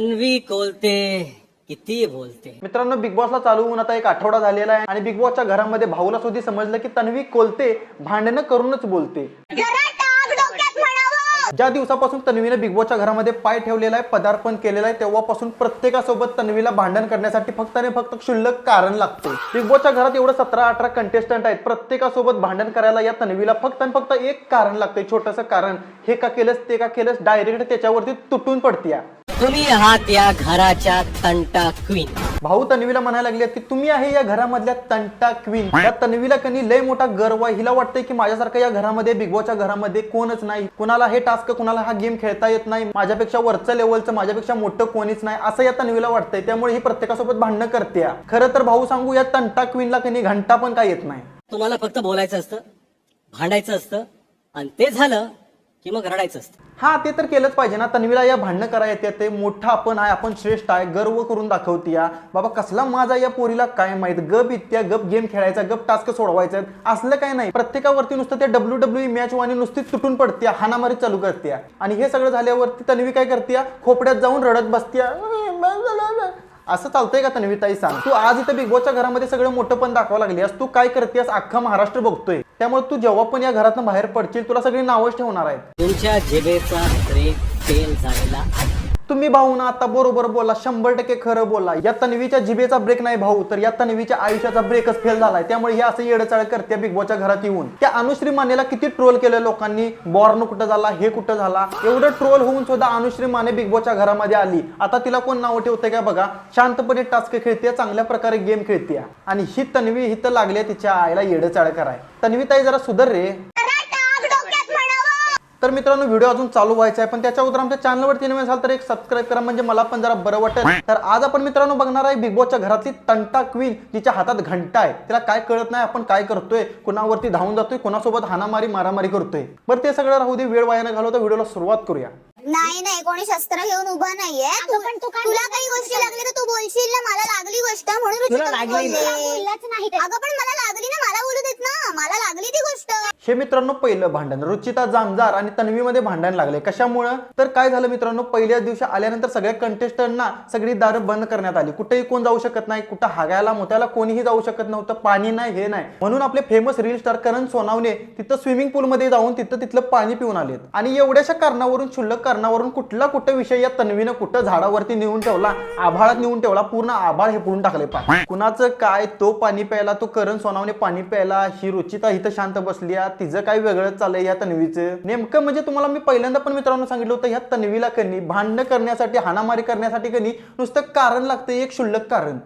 तन्वी कोलते किती बोलते? मित्रांनो बिग बॉसला चालू होऊन आता एक आठवडा झालेला आहे आणि बिग बॉसच्या घरामध्ये भाऊला सुद्धा समजलं की तन्वी कोलते भांडणं करूनच बोलते. ज्या दिवसापासून तन्वीने बिग बॉसच्या घरामध्ये पाय ठेवलेला आहे पदार्पण केलेलं आहे तेव्हापासून प्रत्येकासोबत तन्वीला भांडण करण्यासाठी फक्त आणि फक्त क्षुल्लक कारण लागते. बिग बॉसच्या घरात एवढं सतरा अठरा कंटेस्टंट आहेत. प्रत्येकासोबत भांडण करायला या तन्वीला फक्त आणि फक्त एक कारण लागतंय छोटंसं कारण. हे का केलंस ते का केलंस डायरेक्ट त्याच्यावरती तुटून पडतीया. तुम्ही आहात या घराच्या तंटा क्वीन भाऊ तन्वीला म्हणायला लागले की तुम्ही आहे या घरामधल्या तंटा क्वीन या तन्वीला कनी लय मोठा गर्व आहे. हिला वाटतंय की माझ्यासारखं या घरामध्ये बिग बॉसच्या घरामध्ये कोणच नाही. कुणाला हे टास्क कुणाला हा गेम खेळता येत नाही. माझ्यापेक्षा वरचं लेवलचं माझ्यापेक्षा मोठं कोणीच नाही. असं या तन्वीला वाटतंय. त्यामुळे ही प्रत्येकासोबत भांडणं करते खरं तर भाऊ सांगू या तंटा क्वीनला कनी घंटा पण काय येत नाही. तुम्हाला फक्त बोलायचं असतं भांडायचं असतं आणि ते झालं की मग रडायचं असतं. हा ते तर केलंच पाहिजे ना. तन्वीला या भांडणं करायला येते ते मोठा आपण आहे आपण श्रेष्ठ आहे गर्व करून दाखवते या. बाबा कसला माझा या पोरीला काय माहीत? गप इत्या गप गेम खेळायचा गप टास्क सोडवायचा असलं काय नाही. प्रत्येकावरती नुसतं ते डब्ल्यू डब्ल्यू मॅच वाणी नुसती तुटून पडते हानामारी चालू करते आणि हे सगळं झाल्यावरती तन्वी काय करते खोपड्यात जाऊन रडत बसते असं चालतंय का तन्वी ताई सांग? तू आज इथं बिग बॉसच्या घरामध्ये सगळं मोठं पण दाखवा लागली तू काय करतेस अख्खा महाराष्ट्र बघतोय. त्यामुळे तू जेव्हा पण या घरातून बाहेर पडशील तुला सगळी नावच ठेवणार आहेत. तुमच्या जिभेचा ब्रेक फेल झालेला आहे. तुम्ही भाऊ ना आता बरोबर बोला शंभर टक्के खरं बोला. या तन्वीच्या जिभेचा ब्रेक नाही भाऊ तर या तन्वीच्या आयुष्याचा ब्रेकच फेल झालाय. त्यामुळे हे असं येडचाळ करते बिग बॉसच्या घरात येऊन. त्या अनुश्री मानेला किती ट्रोल केलं लोकांनी? बॉर्न कुठं झाला? हे कुठं झाला? एवढं ट्रोल होऊन सुद्धा अनुश्री माने बिग बॉसच्या घरामध्ये आली. आता तिला कोण नाव ठेवतंय का बघा? शांतपणे टास्क खेळते चांगल्या प्रकारे गेम खेळते आणि ही तन्वी हिथं लागली तिच्या आईला येडचाळ कराय. तन्वी ताई जरा सुधर रे. तर मित्रांनो व्हिडिओ अजून चालू व्हायचा आहे पण त्याच्या अगोदर आमच्या चॅनलवरती नवीन असाल तर एक सबस्क्राईब करा म्हणजे मला पण जरा बरं वाटेल. तर आज आपण मित्रांनो बघणार आहे बिग बॉसच्या घरातली तंटा क्वीन जिच्या हातात घंटा आहे. तिला काय कळत नाही आपण काय करतोय कुणावरती धावून जातोय कुणासोबत हानामारी मारामारी करतोय. बरं ते सगळं राहू दे वेळ वाया न घालवता व्हिडिओला सुरुवात करूया. नाही नाही कोणी शस्त्र घेऊन उभा नाहीये. तुला काही गोष्टी लागली तर तू बोलशील ना मला लागली गोष्ट म्हणून मी तुला तुला लागली बोलले. ना. बोललाच नाही. अगं पण मला लागली ना मला बोलू ना मला लागली ती गोष्ट. हे मित्रांनो पहिलं भांडण. रुचिता जामजार आणि तन्वीमध्ये भांडण लागले. कशामुळं? तर काय झालं मित्रांनो पहिल्याच दिवशी आल्यानंतर सगळ्या कंटेस्टंटना सगळी दारं बंद करण्यात आली. कुठेही कोण जाऊ शकत नाही कुठं हागायला मोत्याला कोणीही जाऊ शकत नव्हतं पाणी नाही हे नाही. म्हणून आपले famous reel star Karan Sonawane तिथं स्विमिंग पूल मध्ये जाऊन तिथं तिथलं पाणी पिऊन आलेत. आणि एवढ्याशा कारणावरून क्षुल्लक कारणावरून कुठला कुठं विषय या तन्वीनं कुठं झाडावरती नेऊन ठेवला आभाळात नेऊन ठेवला पूर्ण आभाळ हे पुरून टाकले पा कुणाचं काय तो पाणी प्यायला तो करण सोनावणे पाणी प्यायला ही रुचिता इथं शांत बसली आहे. तिचं काय वेगळं चाललंय या तन्वीचं? नेमकं म्हणजे तुम्हाला मी पहिल्यांदा पण मित्रांनो सांगितलं होतं ह्या तन्वीला कनी भांडणं करण्यासाठी हाणामारी करण्यासाठी कनी नुसतं कारण लागतं एक क्षुल्लक कारण.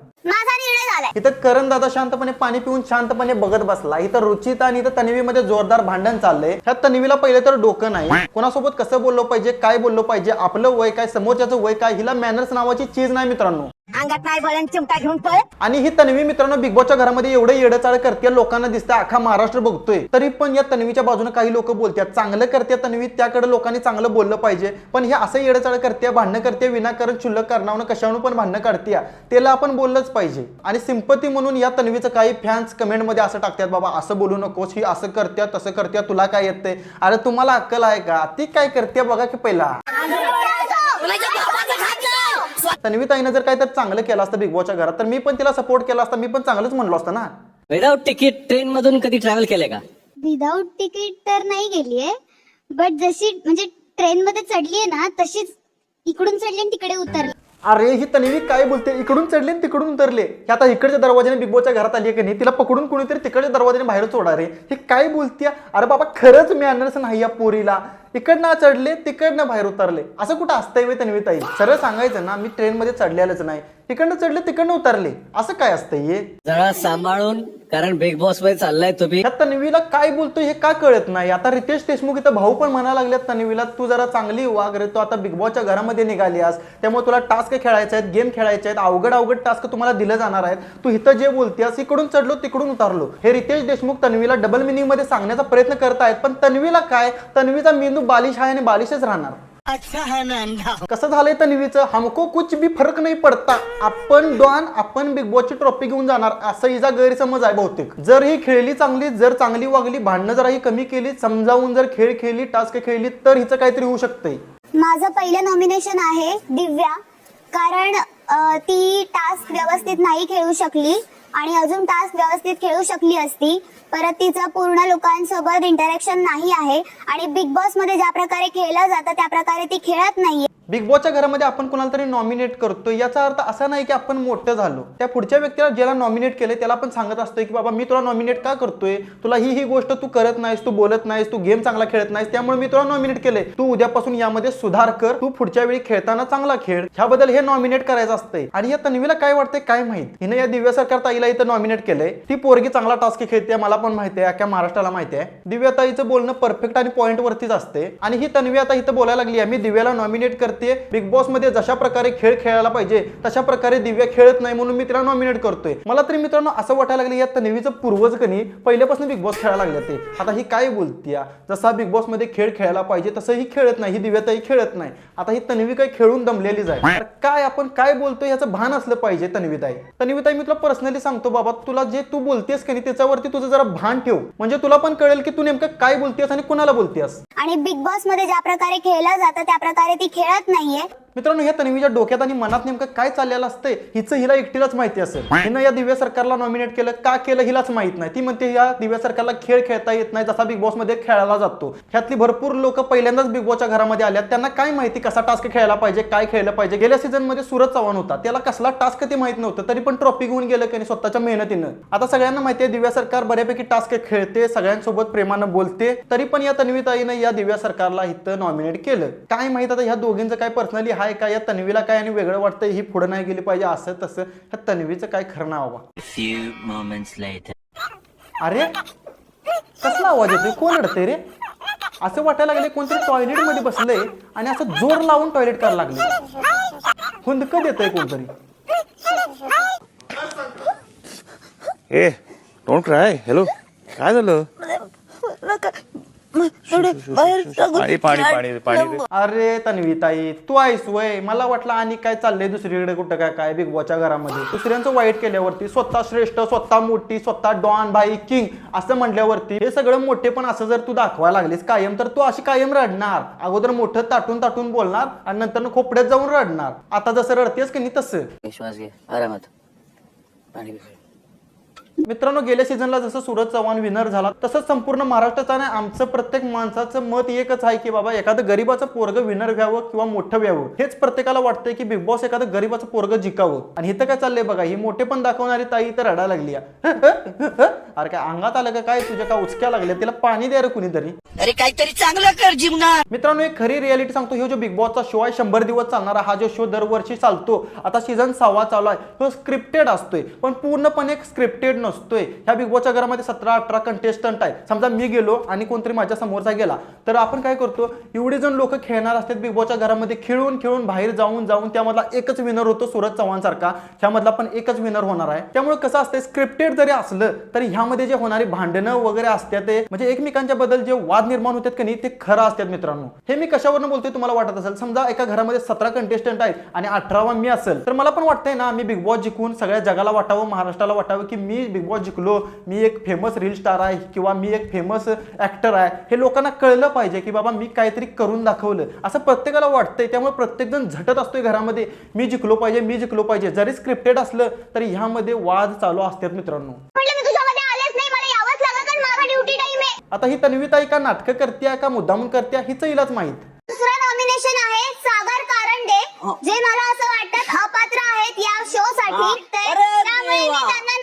इथं करण दादा शांतपणे पाणी पिऊन शांतपणे बघत बसला. इथं रुचिता आणि इथं तन्वीमध्ये जोरदार भांडण चाललंय. ह्या तन्वीला पहिले तर डोकं नाही. कोणासोबत कसं बोललो पाहिजे काय बोललो पाहिजे आपलं वय काय समोरच्याचं वय काय हिला मॅनर्स नावाची चीज नाही मित्रांनो. अंगात नाही बोलायला चिमटा घेऊन पळ. आणि ही तन्वी मित्रांनो बिग बॉसच्या घरामध्ये एवढं येडचाळ करते लोकांना दिसतं अख्खा महाराष्ट्र बघतोय. तरी पण या तन्वीच्या बाजूने काही लोक बोलतात. चांगलं करते तन्वी त्याकडे लोकांनी चांगलं बोललं पाहिजे. पण हे असं येडचाळ करते भांडणं करते विनाकारण क्षुल्लक कारणावरून कशावरून पण भांडणं करते त्याला आपण बोललंच पाहिजे. आणि सिंपती म्हणून या तन्वीचं काही फॅन्स कमेंटमध्ये असं टाकतात बाबा असं बोलू नकोस ही असं करत्या तसं करत्या तुला काय येतंय? अरे तुम्हाला अक्कल आहे का? ती काय करते बघा की पहिला. तन्वी ताईनं जर काय तर चांगलं केलं असतं बिग बॉसच्या घरात तर मी पण तिला सपोर्ट केला असता मी पण चांगलंच म्हणलो असतं ना. विदाऊट तिकीट ट्रेन मधून कधी ट्रॅव्हल केलंय का? विदाऊट तिकीट तर नाही गेलीये बट जशी म्हणजे ट्रेन मध्ये चढलीये ना तशीच इकडून चढली आणि तिकडे उतरली. अरे ही तन्वी काय बोलते? इकडून चढले आणि तिकडून उतरले. हे आता इकडच्या दरवाजाने बिग बॉसच्या घरात आली आहे की नाही तिला पकडून कोणीतरी तिकडच्या दरवाजाने बाहेर सोडा रे. हे काय बोलते अरे बाबा खरंच मॅनर्स नाही या पोरीला. इकडनं चढले तिकडनं बाहेर उतरले. असं कुठं असतंय वे तन्वी ताई? सरळ सांगायचं ना मी ट्रेनमध्ये चढलेलंच नाही. इकडनं चढले तिकडनं उतरले. असं काय असतंय हे? जरा सांभाळून कारण बिग बॉसमध्ये चाललाय तुम्ही. तन्वीला काय बोलतोय हे का कळत नाही? आता रितेश देशमुख इथं भाऊ पण म्हणायला लागल्यात तन्वीला तू जरा चांगली वाग रे तू आता बिग बॉसच्या घरामध्ये निघाली आहेस. त्यामुळे तुला टास्क खेळायचे आहेत गेम खेळायचे आहेत. अवघड अवघड टास्क तुम्हाला दिले जाणार आहेत. तू इथं जे बोलतेस इकडून चढलो तिकडून उतरलो. हे रितेश देशमुख तन्वीला डबल मिनिंगमध्ये सांगण्याचा प्रयत्न करत आहेत पण तन्वीला काय? तन्वीचा मेंदू बालिश आहे आणि बालिशच राहणार. कसं झालंय तन्वीचं हमको कुछ भी फरक नाही पडता. आपण डॉन आपण बिग बॉसची ट्रॉफी घेऊन जाणार असं हिचा गैरसमज आहे बहुतेक. जर ही खेळली चांगली जर चांगली वागली भांडणं जर ही कमी केली समजावून जर खेळ खेळली टास्क खेळली तर हिचं काहीतरी होऊ शकतंय. माझं पहिलं नॉमिनेशन आहे दिव्या कारण अ, ती टास्क व्यवस्थित नाही खेळू शकली. आणि अजून तास व्यवस्थित खेळू शकली असती परत तिचं पूर्ण लोकांसोबत इंटरॅक्शन नाही आहे. आणि बिग बॉसमध्ये ज्या प्रकारे खेळलं जातं त्या प्रकारे ती खेळत नाहीये. बिग बॉसच्या घरामध्ये आपण कोणाला तरी नॉमिनेट करतोय याचा अर्थ असा नाही की आपण मोठं झालो. त्या पुढच्या व्यक्तीला ज्याला नॉमिनेट केलं त्याला आपण सांगत असतोय की बाबा मी तुला नॉमिनेट का करतोय? तुला ही ही गोष्ट तू करत नाहीस तू बोलत नाहीस तू गेम चांगला खेळत नाहीस त्यामुळे मी तुला नॉमिनेट केलंय. तू उद्यापासून यामध्ये सुधार कर तू पुढच्या वेळी खेळताना चांगला खेळ. ह्याबद्दल हे नॉमिनेट करायचं असतंय. आणि या तन्वीला काय वाटतंय काय माहीत? हिने या दिव्या सरकार ताईला इथं नॉमिनेट केलंय. ती पोरगी चांगला टास्क खेळते मला पण माहिती आहे अख्या महाराष्ट्राला माहिती आहे. दिव्याताईचं बोलणं परफेक्ट आणि पॉईंट वरतीच असते. आणि ही तन्वी आता इथं बोलायला लागली आहे मी दिव्याला नॉमिनेट करते बिग बॉसमध्ये जशा प्रकारे खेळ खेळायला पाहिजे तशा प्रकारे दिव्या खेळत नाही म्हणून मी तिला नॉमिनेट करतोय. मला तरी मित्रांनो असं वाटायला लागलं या तन्वीचं पूर्वज कनी पहिल्यापासून बिग बॉस खेळायला लागले ते. आता ही काय बोलतीया? जसा बिग बॉसमध्ये खेळ खेळायला पाहिजे तसं ही खेळत नाही ही दिव्याताई खेळत नाही. आता ही तन्वी काय खेळून दमलेलीच आहे. तर काय आपण काय बोलतोय याचं भान असलं पाहिजे तन्वीताई? तन्वीताई मी तुला पर्सनली सांगतो बाबा तुला जे तू बोलतेस की नाही त्याच्यावरती तुझं जरा भान ठेव. म्हणजे तुला पण कळेल की तू नेमकं काय बोलतेस आणि कुणाला बोलतेस. आणि बिग बॉसमध्ये ज्या प्रकारे खेळलं जातं त्या प्रकारे ती खेळत नाहीये. मित्रांनो ह्या तन्वीच्या डोक्यात आणि मनात नेमकं काय चाललेलं असतं हिचं हिला एकटीलाच माहिती असेल. हिनं या दिव्या सरकारला नॉमिनेट केलं का केलं हिलाच माहीत नाही. ती म्हणते या दिव्या सरकारला खेळ खेळता येत नाही जसा बिग बॉसमध्ये खेळायला जातो. ह्यातली भरपूर लोक पहिल्यांदाच बिग बॉसच्या घरामध्ये आल्यात. त्यांना काय माहिती कसा टास्क खेळायला पाहिजे काय खेळलं पाहिजे? गेल्या सीझनमध्ये सूरज चव्हाण होता. त्याला कसला टास्क ते माहीत नव्हतं तरी पण ट्रॉफी घेऊन गेलं की स्वतःच्या मेहनतीनं. आता सगळ्यांना माहिती आहे दिव्या सरकार बऱ्यापैकी टास्क खेळते सगळ्यांसोबत प्रेमानं बोलते तरी पण या तन्वीताईनं या दिव्या सरकारला इथं नॉमिनेट केलं. काय माहीत आता ह्या दोघींचं काय पर्सनली हाय का? या तन्वीला काय आणि वेगळं वाटतं ही पुढे नाही गेली पाहिजे असं तसं. ह्या तन्वीचं काय खरं नाव बाबा later. अरे कसला आवाज येतोय? कोण रडतंय रे? असं वाटायला लागले कोणतरी टॉयलेटमध्ये बसलंय आणि असं जोर लावून टॉयलेट करायला लागले हुंदकं देतंय कोणतरी. ए डोंट क्राय हॅलो काय झालं? पाणी पाणी पाणी पाणी अरे तन्वीताई तू आहेस वय. मला वाटलं आणि काय चाललंय दुसरीकडे कुठं काय काय बिग बॉसच्या घरामध्ये. दुसऱ्यांचं वाईट केल्यावरती स्वतः श्रेष्ठ स्वतः मोठी स्वतः डॉन भाई किंग असं म्हटल्यावरती हे सगळं मोठे पण असं जर तू दाखवायला लागलीस कायम तर तू अशी कायम रडणार. अगोदर मोठं ताटून ताटून बोलणार आणि नंतर खोपड्यात जाऊन रडणार. आता जसं रडतेस की नाही तसं. विश्वास घे. आरामात. पाणी. मित्रांनो गेल्या सीझनला जसं सूरज चव्हाण विनर झाला तसंच संपूर्ण महाराष्ट्राचं आणि आमचं प्रत्येक माणसाचं मत एकच आहे की बाबा एखादं गरीबाचं पोरग विनर व्हावं किंवा मोठं व्हावं हेच प्रत्येकाला वाटतंय की बिग बॉस एखादं गरीबाचं पोरग जिकावं. आणि इथं काय चाललंय बघा ही मोठे पण दाखवणारी ताई तर रडायला लागली अरे काय अंगात आलं काय? तुझ्या का उचक्या लागल्या? तिला पाणी द्या रे कुणीतरी. अरे काहीतरी चांगलं कर जीवनात मित्रांनो एक खरी रियालिटी सांगतो. ह्यो जो बिग बॉसचा शो आहे शंभर दिवस चालणारा हा जो शो दरवर्षी चालतो. आता सीझन सहावा चालू आहे. तो स्क्रिप्टेड असतोय. पण पूर्णपणे स्क्रिप्टेड नसतोय. ह्या बिग बॉसच्या घरामध्ये सतरा अठरा कंटेस्टंट आहे समजा मी गेलो आणि कोणतरी माझ्या समोरचा गेला तर आपण काय करतो? एवढे जण लोक खेळणार असतात बिग बॉसच्या घरामध्ये खेळून खेळून बाहेर जाऊन जाऊन त्यामधला एकच विनर होतो सूरज चव्हाण सारखा ह्यामधला पण एकच विनर होणार आहे. त्यामुळे कसं असतं स्क्रिप्टेड जरी असलं तरी ह्यामध्ये जे होणारी भांडणं वगैरे असतात ते म्हणजे एकमेकांच्या बद्दल जे वाद निर्माण होतात की नाही ते खरं असतात मित्रांनो. हे मी कशावरनं बोलतोय तुम्हाला वाटत असेल? समजा एका घरामध्ये सतरा कंटेस्टंट आहेत आणि अठरावा मी असेल तर मला पण वाटतंय ना मी बिग बॉस जिंकून सगळ्या जगाला वाटावं महाराष्ट्राला वाटावं की मी बिग बॉस जिंकलो मी एक फेमस रील स्टार आहे किंवा मी एक फेमस ऍक्टर आहे हे लोकांना कळलं पाहिजे की बाबा मी काहीतरी करून दाखवलं. असं प्रत्येकाला वाटतंय त्यामुळे प्रत्येक जण झटत असतोय घरामध्ये. मी जिंकलो पाहिजे मी जिंकलो पाहिजे. जरी स्क्रिप्टेड असलं तरी ह्यामध्ये वाद चालू असतात मित्रांनो. म्हटलं मी तुझ्यामध्ये आलेच नाही मला यावंच लागलं कारण माझा ड्युटी टाइम आहे. आता ही तन्वीताई का नाटकं करत्या का मुद्दामून करत्या हिचं हिलाच माहीत. दुसरं नॉमिनेशन आहे सागर कारंडे जे मला असं वाटतं अपात्र आहेत या शो साठी. त्यामुळे मी. त्यांना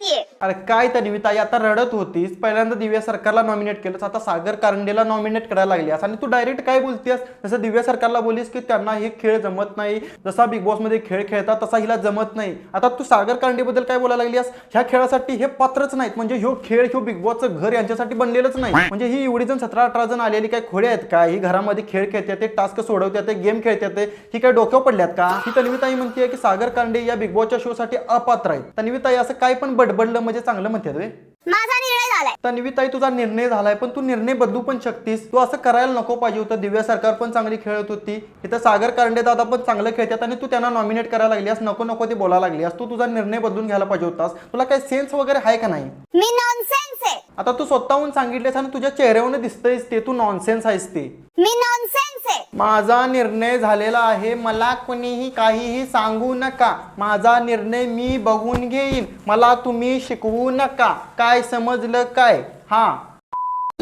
करते अरे काय तन्वीताई आता रडत होतीस. पहिल्यांदा दिव्या सरकारला नॉमिनेट केलंस. आता सागर कारंडेला नॉमिनेट करायला लागलीस. आणि तू डायरेक्ट काय बोलतेस जसं दिव्या सरकारला बोलीस की त्यांना हे खेळ जमत नाही. जसा बिग बॉसमध्ये खेळ खेळतात तसा हिला जमत नाही. आता तू सागर कारंडेबद्दल काय बोलायला लागलीस ह्या खेळासाठी हे पात्रच नाहीत. म्हणजे ह्यो खेळ ह्यो बिग बॉसचं घर यांच्यासाठी बनलेलंच नाही. म्हणजे ही एवढी जण सतरा अठरा जण आलेली काय खोडे आहेत का? ही घरामध्ये खेळ खेळतात ते टास्क सोडवतात गेम खेळतात ही काय डोक्यावर पडल्यात का? ही तन्वीताई म्हणते की सागर कांडे या बिग बॉसच्या शो साठी अपात्र आहेत. तन्वीताई असं काय पण बडबडलं म्हणजे चांगलं म्हणतात वे माझा निर्णय झालाय. तन्वीताई तुझा निर्णय झालाय पण तू निर्णय बदलू पण शकतीस. तू असं करायला नको पाहिजे होतं. दिव्या सरकार पण चांगली खेळत होती. इथं सागर कारंडे दादा पण चांगलं खेळतात आणि तू त्यांना नॉमिनेट करायला लागलीस नको नको ते बोलायला लागलीस तू तुझा निर्णय बदलून घ्यायला पाहिजे होतास. तुला काय सेन्स वगैरे आहे का नाही? मी नॉनसेन्स आता तू स्वतःहून सांगितलेस आणि तुझ्या चेहऱ्यावरून दिसतंयस ते तू नॉनसेन्स आहेस ते. मी नॉनसेन्स आहे. माझा निर्णय झालेला आहे मला कोणीही काहीही सांगू नका. माझा निर्णय मी बघून घेईन मला तुम्ही शिकवू नका. काय समजलं काय? हा.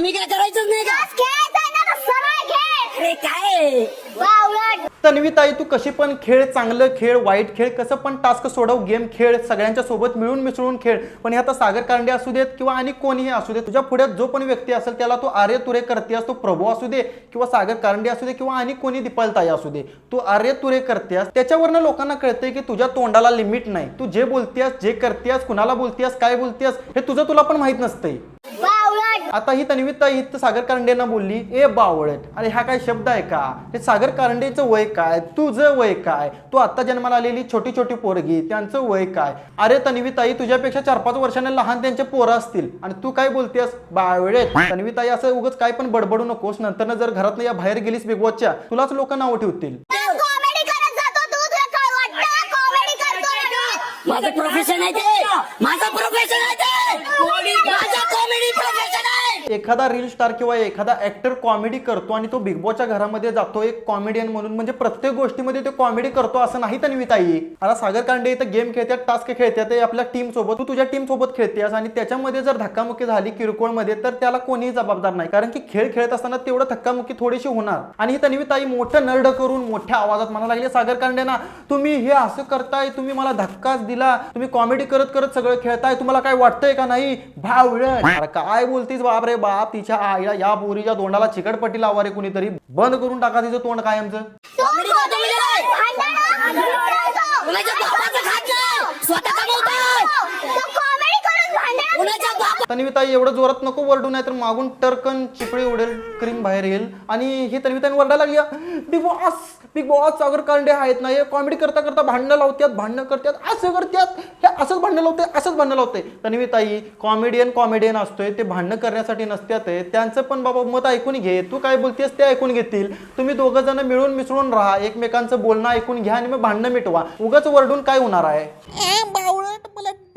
मी काय करायचंच नाही का? खेळायचा आहे ना तर सरळ खेळ. अरे काय? बावळट तन्वी ताई तू कशी पण खेळ चांगलं खेळ वाईट खेळ कसं पण टास्क सोडव गेम खेळ सगळ्यांच्या सोबत मिळून मिसळून खेळ. पण हे आता सागर कांडे असू देत किंवा आणि कोणीही असू दे तुझ्या पुढे जो पण व्यक्ती असेल त्याला तू आर्य तुरे करतेस तो प्रभू असू दे किंवा सागर कारंडे असू दे किंवा आणि कोणी दिपालताई असू दे तू आर्य तुरे करतेस त्याच्यावरनं लोकांना कळतंय की तुझ्या तोंडाला लिमिट नाही. तू जे बोलतेस जे करतेस कुणाला बोलतेस काय बोलतेस हे तुझं तुला पण माहीत नसतंय. आता ही तन्विता तर सागर कारंडेंना बोलली ए बावळट अरे हा काय शब्द आहे का? हे सागर कारंडेचं वय काय? तुझं वय काय? तू आता जन्माला आलेली छोटी छोटी पोरगी त्यांचं वय काय? अरे तन्विताई तुझ्यापेक्षा चार पाच वर्षांनी लहान त्यांचे पोरं असतील. आणि तू काय बोलतेस? बावळट. तन्विताई असं उगाच काय पण बडबडू नकोस. नंतर जर घरात या बाहेर गेलीस बिग बॉसच्या तुलाच लोक नाव ठेवतील. कॉमेडी करत जातो तू तुला काय वाटतं? कॉमेडी करतो माझं प्रोफेशन आहे ते. माझं प्रोफेशन आहे ते. माझं कॉमेडी एखादा रील स्टार किंवा एखादा ऍक्टर कॉमेडी करतो आणि तो बिग बॉसच्या घरामध्ये जातो एक कॉमेडियन म्हणून म्हणजे प्रत्येक गोष्टीमध्ये तो कॉमेडी करतो असं नाही तन्वीताई आता सागर कांडे इथं गेम खेळतात टास्क खेळतात ते आपल्या टीम सोबत तू तुझ्या टीम सोबत खेळतेस आणि त्याच्यामध्ये जर धक्कामुक्की झाली किरकोळमध्ये तर त्याला कोणीही जबाबदार नाही. कारण की खेळ खेळत असताना तेवढं धक्कामुक्की थोडीशी होणार. आणि ही तन्वीताई मोठं नरड करून मोठ्या आवाजात म्हणा लागले सागर कांडेना तुम्ही हे असं करताय तुम्ही मला धक्काच दिला तुम्ही कॉमेडी करत करत सगळं खेळताय तुम्हाला काय वाटतंय का नाही? भाव काय बोलतीस बापरे रे बाप तिच्या आईला या पोरीच्या तोंडाला चिकटपट्टी लावा रे कुणीतरी. बंद करून टाका तिचं तोंड कायमचं. तन्वीताई एवढं जोरात नको वरडू नाही तर मागून टर्कन चिपळी उडेल क्रीम बाहेर येईल. आणि ही तन्वीताई वरडायला लागली boss Bigg Boss Sagar Kande आहेत ना हे कॉमेडी करता करता भांडणं लावतात भांडणं करतात असं करतात. हे असंच भांडणं लावते असंच भांडणं लावते. तन्वीताई कॉमेडियन कॉमेडियन असतोय ते भांडणं करण्यासाठी नसतात आहे. त्यांचं पण बाबा मत ऐकून घे. तू काय बोलतेस ते ऐकून घेतील. तुम्ही दोघं जण मिळून मिसळून राहा. एकमेकांचं बोलणं ऐकून घ्या आणि मग भांडणं मिटवा. उगाच वरडून काय होणार आहे?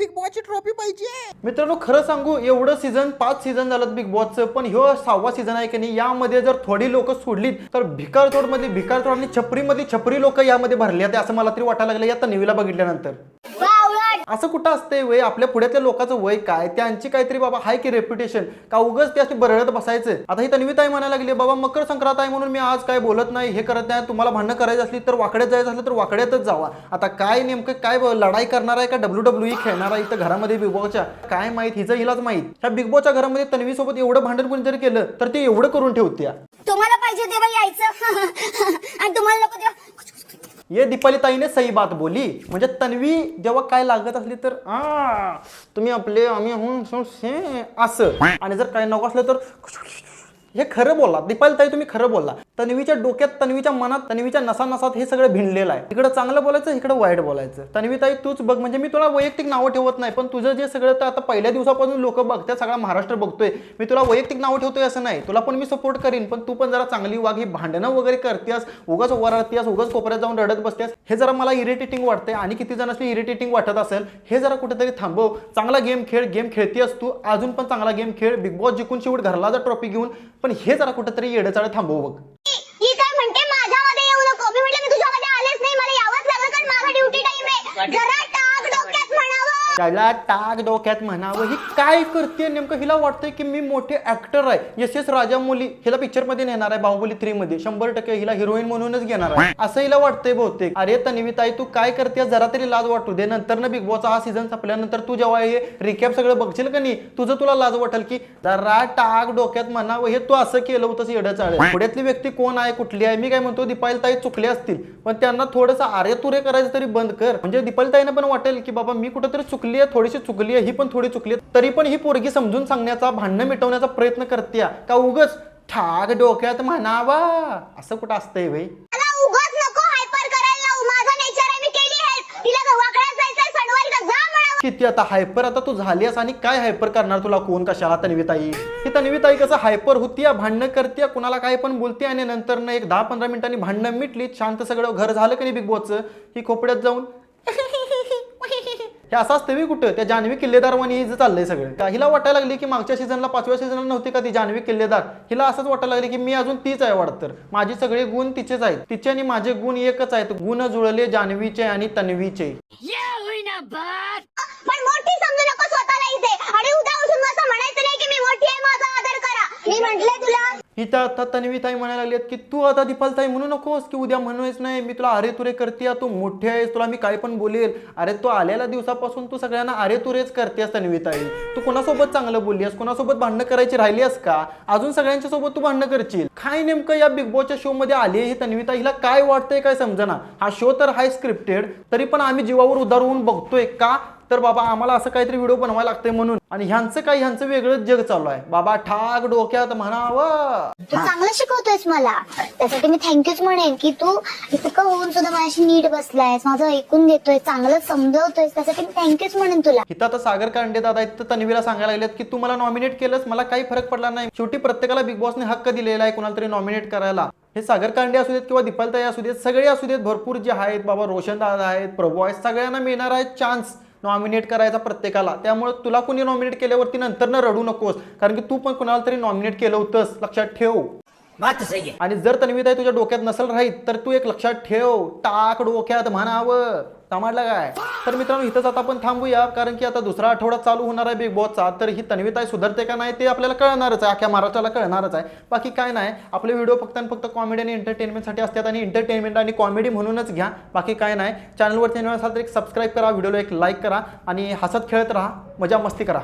बिग बॉसची ट्रॉफी पाहिजे. मित्रांनो खरं सांगू एवढं सीझन पाच सीझन झालं बिग बॉसचं पण ह्यो सहावा सीझन आहे की नाही यामध्ये जर थोडी लोक सोडली तर भिकारचोडमध्ये भिकारचोड आणि छपरीमध्ये छपरी लोक यामध्ये भरली असं मला तरी वाटायला लागलं या तन्वीला बघितल्यानंतर. असं कुठं असतंय वय? आपल्या पुढ्यातल्या लोकांचं वय काय? त्यांची काहीतरी बाबा हाय की रेप्युटेशन का उगच ते असते बरळत बसायचं? आता ही तन्वीताई म्हणायला लागली बाबा मकर संक्रांत आहे म्हणून मी आज काय बोलत नाही हे करत नाही. तुम्हाला भांडणं करायचं असली तर वाकड्यात जायचं असलं तर वाकड्यातच जावा. आता काय नेमकं काय लढाई करणार आहे का डब्ल्यू डब्ल्यू खेळणार आहे इथं घरामध्ये बिग बॉसच्या काय माहीत? हिचं हिलाच माहीत. ह्या बिग बॉसच्या घरामध्ये तन्वी सोबत एवढं भांडण कोणी जर केलं तर ते एवढं करून ठेवत्या. तुम्हाला पाहिजे तेव्हा यायचं. आणि तुम्हाला ये दीपाली ताईने सही बात बोली म्हणजे तन्वी जेव्हा काय लागत असली तर आ तुम्ही आपले आम्ही असं आणि जर काय नको असलं तर हे खरं बोलला. दीपाली ताई तुम्ही खरं बोलला. तन्वीच्या डोक्यात तन्वीच्या मनात तन्वीच्या नसा नसात हे सगळं भिनलेलं आहे. इकडं चांगलं बोलायचं इकडं वाईट बोलायचं. तन्वी ताई तूच बघ म्हणजे मी तुला वैयक्तिक नावं ठेवत नाही पण तुझं जे सगळं तर आता पहिल्या दिवसापासून लोक बघतात सगळा महाराष्ट्र बघतोय. मी तुला वैयक्तिक नावं ठेवतोय असं नाही. तुला पण मी सपोर्ट करीन पण तू पण जरा चांगली वाघ ही भांडणं वगैरे करतेस उगाच वरडतेस उगाच कोपऱ्यात जाऊन रडत बसतेस. हे जरा मला इरिटेटिंग वाटतंय आणि किती जणांनी इरिटेटिंग वाटत असेल हे जरा कुठेतरी थांबव. चांगला गेम खेळ गेम खेळतेस तू. अजून पण चांगला गेम खेळ. बिग बॉस जिंकून शेवट घरला जा ट्रॉफी घेऊन. पण हे जरा कुठेतरी येडचाळ थांबव बघ. ही काय म्हणते माझ्यामध्ये येऊ नको. मी म्हटलं मी तुझ्यामध्ये आलेच नाही मला यावंच लागलं कारण माझा ड्युटी टाइम आहे. जरा त्याला टाक डोक्यात म्हणावं. ही काय करते नेमकं? हिला वाटतंय की मी मोठे ऍक्टर आहे. यश एस राजामौली हिला पिक्चरमध्ये नेणार आहे बाहुबली थ्री मध्ये. शंभर टक्के हिला हिरोईन म्हणूनच घेणार आहे. असं हिला वाटतंय बहुतेक. अरे तन्वीताई तू काय करते जरा तरी लाज वाटू दे. नंतर ना बिग बॉसचा हा सीझन संपल्यानंतर तू जेव्हा हे रिकॅप सगळं बघशील का नाही तुझं तुला लाज वाटेल की जरा टाक डोक्यात म्हणावं. हे तू असं केलं होतं येडं चाळ पुढ्यातली व्यक्ती कोण आहे कुठली आहे? मी काय म्हणतो दीपाली ताई चुकले असतील. पण त्यांना थोडंसं आर्य तुरे करायचं तरी बंद कर. म्हणजे दीपाली ताईने पण वाटेल की बाबा मी कुठेतरी चुकली आहे थोडीशी चुकली आहे ही पण थोडी चुकली आहे तरी पण ही पोरगी समजून सांगण्याचा भांडणं मिटवण्याचा प्रयत्न करते का उगच? ठाक डोक्यात म्हणावा. असं कुठं असतंय भाई किती आता हायपर आता तू झालीस आणि काय हायपर करणार तुला कोण? कशाला तन्वीताई? ही तन्वीताई कसं हायपर होती भांडणं करते कुणाला काय पण बोलते आणि नंतर ना एक दहा पंधरा मिनिटांनी भांडणं मिटली शांत सगळं घर झालं की नाही बिग बॉसचं? ही खोपड्यात जाऊन? हे असं असतं मी कुठं? त्या जान्हवी किल्लेदार म्हणे चाललंय सगळं. हिला वाटायला लागली की मागच्या सीझनला पाचव्या सीझनला नव्हती का ती जान्हवी किल्लेदार? हिला असंच वाटायला लागले की मी अजून तीच आहे वाटत. तर माझे सगळे गुण तिचेच आहेत. तिचे आणि माझे गुण एकच आहेत. गुण जुळले जान्हवीचे आणि तन्वीचे पण मोठी समजू नको स्वतःला इथे आणि उद्या उठून असं म्हणायचं नाही की मी मोठी आहे माझा आदर करा मी म्हंटले तुला आता तन्वीताई म्हणायला लागली की तू आता दिपालताई म्हणू नकोस की उद्या म्हणूच नाही. मी तुला अरे तुरे करते. तू मोठे आहेस. तुला मी काय पण बोलेल. अरे तू आलेल्या दिवसापासून तू सगळ्यांना अरे तुरेच करतेस तन्वीताई. तू कोणासोबत चांगलं बोललीस कोणासोबत भांडणं करायची राहिली आहेस का? अजून सगळ्यांच्या सोबत तू भांडणं करशील. काय नेमकं या बिग बॉसच्या शो मध्ये आली ही तन्वीता हिला काय वाटतंय काय समजना? हा शो तर हाय स्क्रिप्टेड तरी पण आम्ही जीवावर उदार होऊन बघतोय का? तर बाबा आम्हाला असं काहीतरी व्हिडिओ बनवायला लागतंय म्हणून. आणि ह्यांचं काय ह्यांचं वेगळंच जग चालू आहे. बाबा ठाक डोक्यात म्हणावं. तू चांगलं शिकवतोयस मला. त्यासाठी मी थँक्यूच म्हणेन की तू इतकं होऊन सुद्धा माझ्याशी नीट बसलायस माझं ऐकून घेतोय चांगलं समजवतोयस. त्यासाठी मी थँक्यूच म्हणेन तुला. इथं आता सागर कांडे दादा तर तन्वीला सांगायला लागलेत की तू मला नॉमिनेट केलंस मला काही फरक पडला नाही. शेवटी प्रत्येकाला बिग बॉसने हक्क दिलेला आहे कोणाला तरी नॉमिनेट करायला. हे सागर कांडे असू देत किंवा दीपालताई असू देत सगळे असू देत भरपूर जे आहेत बाबा रोशन दादा आहेत प्रभू आहेत सगळ्यांना मिळणार आहे चान्स नॉमिनेट करायचा प्रत्येकाला. त्यामुळे तुला कुणी नॉमिनेट केल्यावरती नंतर न रडू नकोस. कारण की तू पण कुणाला तरी नॉमिनेट केलं होतंस. लक्षात ठेव. बात सही आणि जर तन्वीताई तुझ्या डोक्यात नसेल राहीत तर तू एक लक्षात ठेव. टाक डोक्यात म्हणावं. समजलं काय? तर मित्रांनो इथंच आता आपण थांबूया कारण की आता दुसरा आठवडा चालू होणार आहे बिग बॉसचा तर ही तन्वीताई सुधारते का नाही ते आपल्याला कळणारच आहे. अख्या महाराष्ट्राला कळणारच आहे. बाकी काय नाही. आपले व्हिडिओ फक्त आणि फक्त कॉमेडी आणि एंटरटेनमेंटसाठी असतात आणि एंटरटेनमेंट आणि कॉमेडी म्हणूनच घ्या. बाकी काय नाही. चॅनलवरती नवीन असाल तर एक सबस्क्राईब करा व्हिडिओला एक लाईक करा आणि हसत खेळत राहा. मजा मस्ती करा.